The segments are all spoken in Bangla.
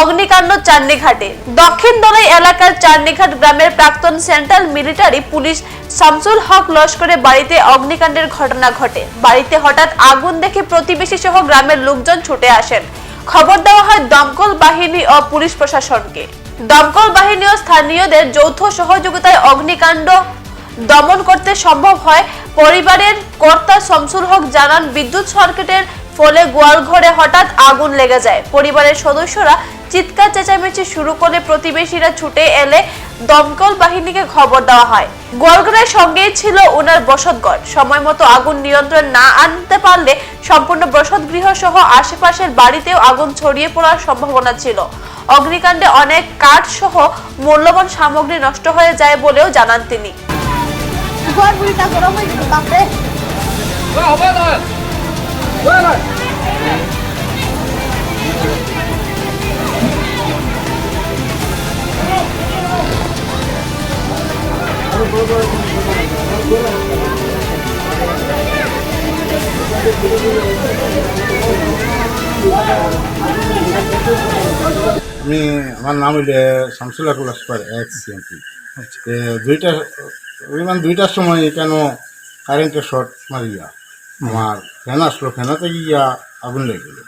অগ্নিকাণ্ড চান্নিঘাটে। দক্ষিণ দলাই এলাকার চান্নিঘাট গ্রামের প্রাক্তন central military police Shamsul Haq লস্করের বাড়িতে অগ্নিকাণ্ডের ঘটনা ঘটে। বাড়িতে হঠাৎ আগুন দেখে প্রতিবেশী সহ গ্রামের লোকজন ছুটে আসেন। খবর দেওয়া হয় দমকল বাহিনী ও পুলিশ প্রশাসনকে। দমকল বাহিনী ও স্থানীয়দের যৌথ সহযোগিতায় অগ্নিকাণ্ড দমন করতে সম্ভব হয়। পরিবারের কর্তা শামসুল হক জানান, বিদ্যুৎ সার্কিটের ফলে গোয়ালঘরে হঠাৎ আগুন লেগে যায়। পরিবারের সদস্যরা চিৎকার চেঁচামেচি শুরু করে প্রতিবেশীরা ছুটে এলে দমকল বাহিনীকে খবর দেওয়া হয়। গোয়ালঘরের সঙ্গেই ছিল ওনার বসতঘর। সময় মতো আগুন নিয়ন্ত্রণ না আনতে পারলে সম্পূর্ণ বসতগৃহ সহ আশেপাশের বাড়িতেও আগুন ছড়িয়ে পড়ার সম্ভাবনা ছিল। অগ্নিকাণ্ডে অনেক কাঠ সহ মূল্যবান সামগ্রী নষ্ট হয়ে যায় বলেও জানান তিনি। ঘর বুড়িটা গরম হয়ে আমি আমার নাম হইলে শামসুল্লাহ কুলাসপার এক্স সিএমপি দুইটা ওইমান দুইটার সময় কেন কারেন্টের শর্ট মারিয়া? আমার ফ্যান আসলো ফ্যানাতে গিয়া আগুন লেগে গেল।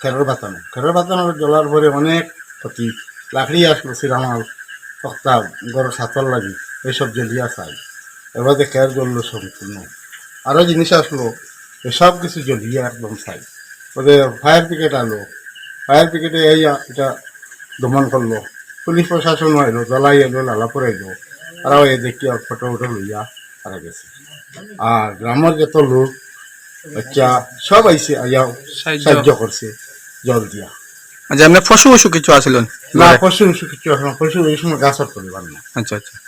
খেরের বাতানো। খেরের বাতানো জ্বলার পরে অনেক ক্ষতি। লাকড়ি আসলো সিরামাল তক্তা গড়ের সাতর লাগি এইসব জ্বলিয়া চাই। এবারে খের জ্বললো সম্পূর্ণ। আরও জিনিস আসলো এসব কিছু জ্বলিয়া একদম চাই। ওদের ফায়ার ব্রিগেড আলো। ফায়ার ব্রিগেডে এই এটা দমন করল। পুলিশ প্রশাসন এলো জ্বলাই এলো লালাপুর এলো। তারাও দেখি আর ফটো উটো লইয়া তারা গেছে। আর গ্রামের যত লোক বাচ্চা সব আইসে আইয়া সাহায্য। করছে জল দিয়া। আচ্ছা আপনার পশু পশু কিছু আসলেন না পশু পশু কিছু এখন পশু এই সময় গাছের পরিবার না। আচ্ছা আচ্ছা।